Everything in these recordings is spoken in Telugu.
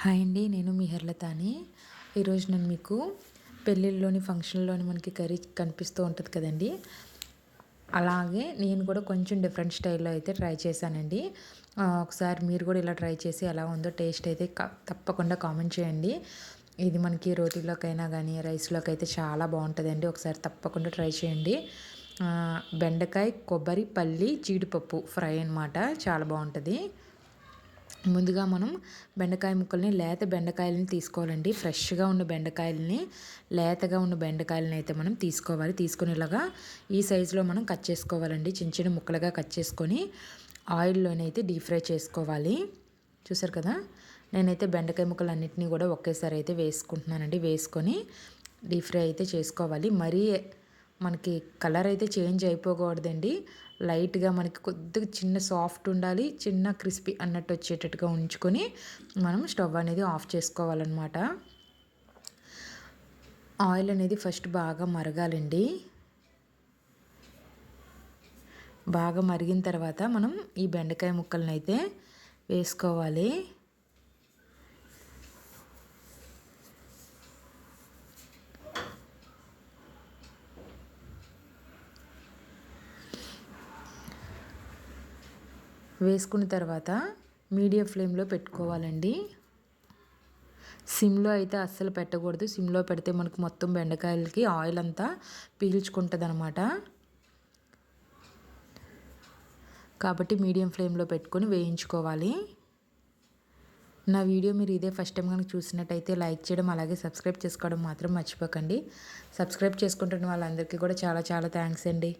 హాయ్ అండి నేను మీ హెర్లతాని. ఈరోజు నేను మీకు పెళ్ళిళ్ళలోని ఫంక్షన్లోని మనకి కర్రీ కనిపిస్తూ ఉంటుంది కదండి. అలాగే నేను కూడా కొంచెం డిఫరెంట్ స్టైల్లో అయితే ట్రై చేశానండి. ఒకసారి మీరు కూడా ఇలా ట్రై చేసి ఎలా ఉందో టేస్ట్ అయితే తప్పకుండా కామెంట్ చేయండి. ఇది మనకి రోటీలోకైనా కానీ రైస్లోకి అయితే చాలా బాగుంటుందండి. ఒకసారి తప్పకుండా ట్రై చేయండి. బెండకాయ కొబ్బరి పల్లి జీడిపప్పు ఫ్రై అనమాట చాలా బాగుంటుంది. ముందుగా మనం బెండకాయ ముక్కల్ని లేత బెండకాయలని తీసుకోవాలండి. ఫ్రెష్గా ఉన్న బెండకాయలని లేతగా ఉన్న బెండకాయలని అయితే మనం తీసుకోవాలి. తీసుకునేలాగా ఈ సైజులో మనం కట్ చేసుకోవాలండి. చిన్న చిన్న ముక్కలుగా కట్ చేసుకొని ఆయిల్లోనైతే డీప్ ఫ్రై చేసుకోవాలి. చూసారు కదా? నేనైతే బెండకాయ ముక్కలు అన్నింటినీ కూడా ఒకేసారి అయితే వేసుకుంటున్నానండి. వేసుకొని డీప్ ఫ్రై అయితే చేసుకోవాలి. మరీ మనకి కలర్ అయితే చేంజ్ అయిపోకూడదండి. లైట్గా మనకి కొద్దిగా చిన్న సాఫ్ట్ ఉండాలి చిన్న క్రిస్పీ అన్నట్టు వచ్చేటట్టుగా ఉంచుకొని మనం స్టవ్ అనేది ఆఫ్ చేసుకోవాలన్నమాట. ఆయిల్ అనేది ఫస్ట్ బాగా మరగాలండి. బాగా మరిగిన తర్వాత మనం ఈ బెండకాయ ముక్కలను అయితే వేసుకోవాలి. వేసుకున్న తర్వాత మీడియం ఫ్లేమ్లో పెట్టుకోవాలండి. సిమ్లో అయితే అస్సలు పెట్టకూడదు. సిమ్లో పెడితే మనకు మొత్తం బెండకాయలకి ఆయిల్ అంతా పీల్చుకుంటుంది అనమాట కాబట్టి మీడియం ఫ్లేమ్లో పెట్టుకొని వేయించుకోవాలి. నా వీడియో మీరు ఇదే ఫస్ట్ టైం కనుక చూసినట్టయితే లైక్ చేయడం అలాగే సబ్స్క్రైబ్ చేసుకోవడం మాత్రం మర్చిపోకండి. సబ్స్క్రైబ్ చేసుకుంటున్న వాళ్ళందరికీ కూడా చాలా చాలా థ్యాంక్స్ అండి.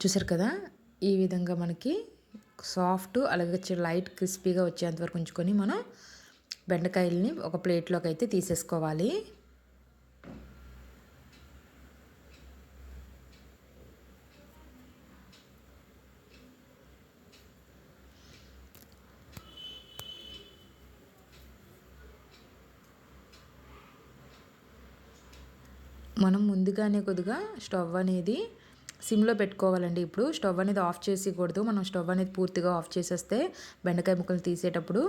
చూసారు కదా? ఈ విధంగా మనకి సాఫ్ట్ అలాగే లైట్ క్రిస్పీగా వచ్చేంత వరకు ఉంచుకొని మనం బెండకాయలని ఒక ప్లేట్లోకి అయితే తీసేసుకోవాలి. మనం ముందుగానే కొద్దిగా స్టవ్ అనేది సిమ్లో పెట్టుకోవాలండి. ఇప్పుడు స్టవ్ అనేది ఆఫ్ చేసేయకూడదు మనం స్టవ్ అనేది పూర్తిగా ఆఫ్ చేసేస్తే బెండకాయ ముక్కలు తీసేటప్పుడు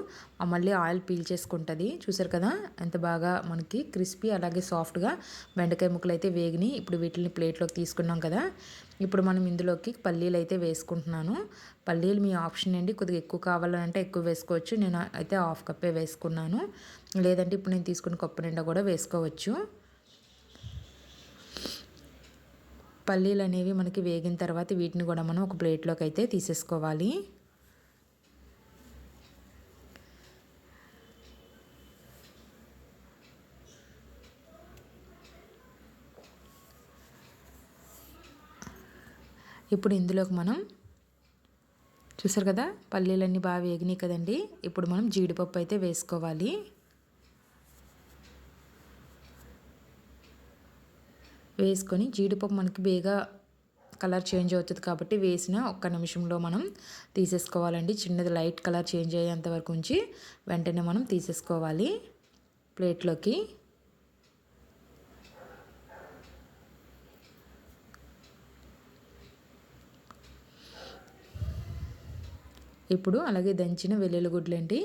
మళ్ళీ ఆయిల్ పీల్ చేసుకుంటుంది. చూసారు కదా? ఎంత బాగా మనకి క్రిస్పీ అలాగే సాఫ్ట్గా బెండకాయ ముక్కలు అయితే వేగినాయి. ఇప్పుడు వీటిని ప్లేట్లోకి తీసుకున్నాం కదా? ఇప్పుడు మనం ఇందులోకి పల్లీలు అయితే వేసుకుంటున్నాను. పల్లీలు మీ ఆప్షన్ అండి. కొద్దిగా ఎక్కువ కావాలంటే ఎక్కువ వేసుకోవచ్చు. నేను అయితే హాఫ్ కప్పే వేసుకున్నాను. లేదంటే ఇప్పుడు నేను తీసుకున్న కప్పు నిండా కూడా వేసుకోవచ్చు. పల్లీలు అనేవి మనకి వేగిన తర్వాత వీటిని కూడా మనం ఒక ప్లేట్లోకి అయితే తీసేసుకోవాలి. ఇప్పుడు ఇందులోకి మనం చూసారు కదా? పల్లీలన్నీ బాగా వేగినాయి కదండి. ఇప్పుడు మనం జీడిపప్పు అయితే వేసుకోవాలి. వేసుకొని జీడిపప్పు మనకి బేగా కలర్ చేంజ్ అవుతుంది కాబట్టి వేసిన ఒక్క నిమిషంలో మనం తీసేసుకోవాలండి. చిన్నది లైట్ కలర్ చేంజ్ అయ్యేంత వరకు ఉంచి వెంటనే మనం తీసేసుకోవాలి. ప్లేట్లోకి. ఇప్పుడు అలాగే దంచిన వెల్లుల్లి గుడ్లండి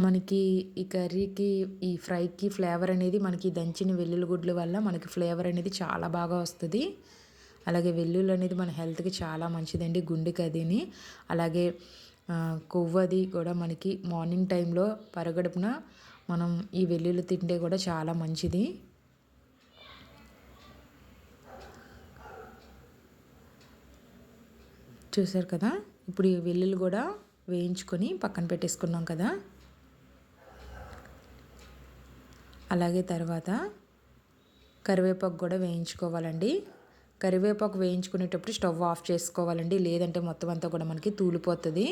మనకి ఈ కర్రీకి ఈ ఫ్రైకి ఫ్లేవర్ అనేది మనకి దంచిన వెల్లుల్లి గుడ్ల వల్ల మనకి ఫ్లేవర్ అనేది చాలా బాగా వస్తుంది. అలాగే వెల్లుల్లి అనేది మన హెల్త్కి చాలా మంచిదండి గుండెకి అదిని అలాగే కొవ్వు అది కూడా మనకి మార్నింగ్ టైంలో పరగడుపున మనం ఈ వెల్లుల్లి తింటే కూడా చాలా మంచిది. చూసారు కదా? ఇప్పుడు ఈ వెల్లుల్లి కూడా వేయించుకొని పక్కన పెట్టేసుకున్నాం కదా? అలాగే తర్వాత కరివేపాకు కూడా వేయించుకోవాలండి. కరివేపాకు వేయించుకునేటప్పుడు స్టవ్ ఆఫ్ చేసుకోవాలండి. లేదంటే మొత్తం అంతా కూడా మనకి తూలిపోతుంది.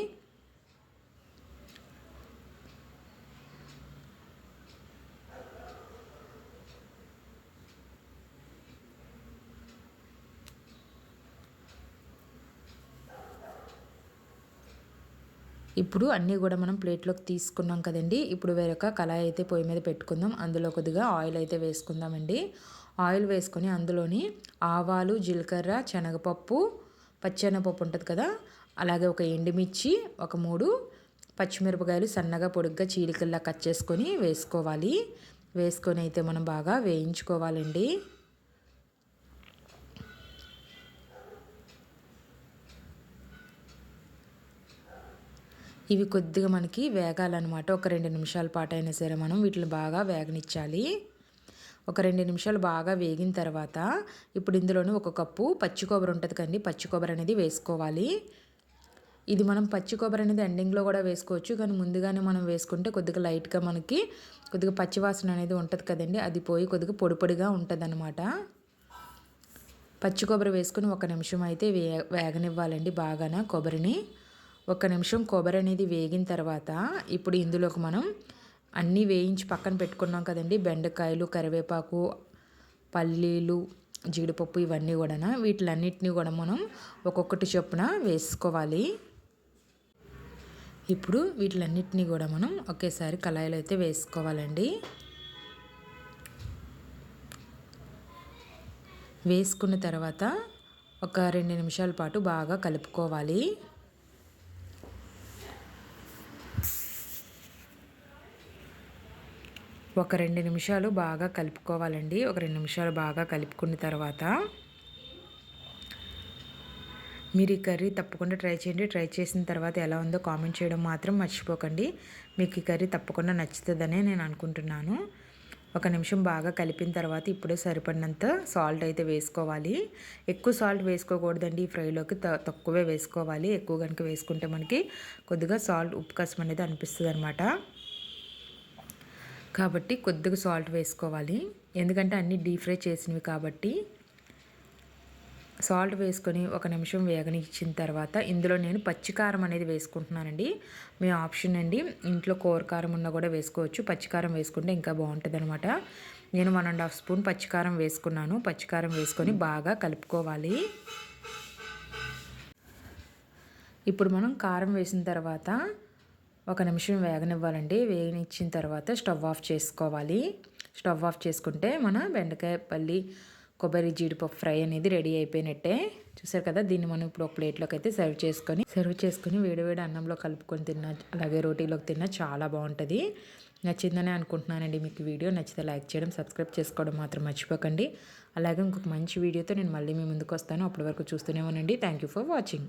ఇప్పుడు అన్నీ కూడా మనం ప్లేట్లోకి తీసుకున్నాం కదండి. ఇప్పుడు వేరొక కళాయి అయితే పొయ్యి మీద పెట్టుకుందాం. అందులో కొద్దిగా ఆయిల్ అయితే వేసుకుందామండి. ఆయిల్ వేసుకొని అందులోని ఆవాలు జీలకర్ర శనగపప్పు పచ్చెనపప్పు ఉంటుంది కదా. అలాగే ఒక ఎండుమిర్చి ఒక మూడు పచ్చిమిరపకాయలు సన్నగా పొడుగ్గా చీలికల్లా కట్ చేసుకొని వేసుకోవాలి. వేసుకొని అయితే మనం బాగా వేయించుకోవాలండి. ఇవి కొద్దిగా మనకి వేగాలన్నమాట. ఒక రెండు నిమిషాల పాటు అయినా సరే మనం వీటిని బాగా వేగనిచ్చాలి. ఒక రెండు నిమిషాలు బాగా వేగిన తర్వాత ఇప్పుడు ఇందులోనే ఒక కప్పు పచ్చి కొబ్బరి ఉంటుంది కండి పచ్చి కొబ్బరి అనేది వేసుకోవాలి. ఇది మనం పచ్చి కొబ్బరి అనేది ఎండింగ్లో కూడా వేసుకోవచ్చు. కానీ ముందుగానే మనం వేసుకుంటే కొద్దిగా లైట్గా మనకి కొద్దిగా పచ్చి వాసన అనేది ఉంటుంది కదండి అది పోయి కొద్దిగా పొడి పొడిగా ఉంటుంది అనమాట పచ్చి కొబ్బరి వేసుకుని ఒక నిమిషం అయితే వే వేగనివ్వాలండి బాగానే కొబ్బరిని. ఒక నిమిషం కొబ్బరి అనేది వేగిన తర్వాత ఇప్పుడు ఇందులోకి మనం అన్నీ వేయించి పక్కన పెట్టుకున్నాం కదండి. బెండకాయలు కరివేపాకు పల్లీలు జీడిపప్పు ఇవన్నీ కూడా వీటిలన్నిటినీ కూడా మనం ఒక్కొక్కటి చొప్పున వేసుకోవాలి. ఇప్పుడు వీటిలన్నిటినీ కూడా మనం ఒకేసారి కళాయిలో అయితే వేసుకోవాలండి. వేసుకున్న తర్వాత ఒక రెండు నిమిషాల పాటు బాగా కలుపుకోవాలి. ఒక రెండు నిమిషాలు బాగా కలుపుకోవాలండి. ఒక రెండు నిమిషాలు బాగా కలుపుకున్న తర్వాత మీరు ఈ కర్రీ తప్పకుండా ట్రై చేయండి. ట్రై చేసిన తర్వాత ఎలా ఉందో కామెంట్ చేయడం మాత్రం మర్చిపోకండి. మీకు ఈ కర్రీ తప్పకుండా నచ్చుతుందనే నేను అనుకుంటున్నాను. ఒక నిమిషం బాగా కలిపిన తర్వాత ఇప్పుడే సరిపడినంత సాల్ట్ అయితే వేసుకోవాలి. ఎక్కువ సాల్ట్ వేసుకోకూడదండి. ఈ ఫ్రైలోకి తక్కువే వేసుకోవాలి. ఎక్కువ కనుక వేసుకుంటే మనకి కొద్దిగా సాల్ట్ ఉప్పు కసం అనేది అనిపిస్తుంది అనమాట కాబట్టి కొద్దిగా సాల్ట్ వేసుకోవాలి. ఎందుకంటే అన్నీ డీప్ ఫ్రై చేసినవి కాబట్టి సాల్ట్ వేసుకొని ఒక నిమిషం వేగనిచ్చిన తర్వాత ఇందులో నేను పచ్చికారం అనేది వేసుకుంటున్నానండి. మీ ఆప్షన్ అండి. ఇంట్లో కూరకారం ఉన్న కూడా వేసుకోవచ్చు. పచ్చికారం వేసుకుంటే ఇంకా బాగుంటుంది అనమాట నేను వన్ అండ్ హాఫ్ స్పూన్ పచ్చికారం వేసుకున్నాను. పచ్చికారం వేసుకొని బాగా కలుపుకోవాలి. ఇప్పుడు మనం కారం వేసిన తర్వాత ఒక నిమిషం వేగనివ్వాలండి. వేగనిచ్చిన తర్వాత స్టవ్ ఆఫ్ చేసుకోవాలి. స్టవ్ ఆఫ్ చేసుకుంటే మన బెండకాయ పల్లి కొబ్బరి జీడిపప్పు ఫ్రై అనేది రెడీ అయిపోయినట్టే. చూసారు కదా? దీన్ని మనం ఇప్పుడు ఒక ప్లేట్లోకి అయితే సర్వ్ చేసుకొని సర్వ్ చేసుకొని వేడివేడి అన్నంలో కలుపుకొని తిన్నా అలాగే రోటీలోకి తిన్నా చాలా బాగుంటుంది. నచ్చిందని అనుకుంటున్నానండి మీకు వీడియో. నచ్చితే లైక్ చేయడం సబ్స్క్రైబ్ చేసుకోవడం మాత్రం మర్చిపోకండి. అలాగే ఇంకొక మంచి వీడియోతో నేను మళ్ళీ మీ ముందుకు వస్తాను. అప్పటి వరకు చూస్తూనే ఉండండి. Thank you for watching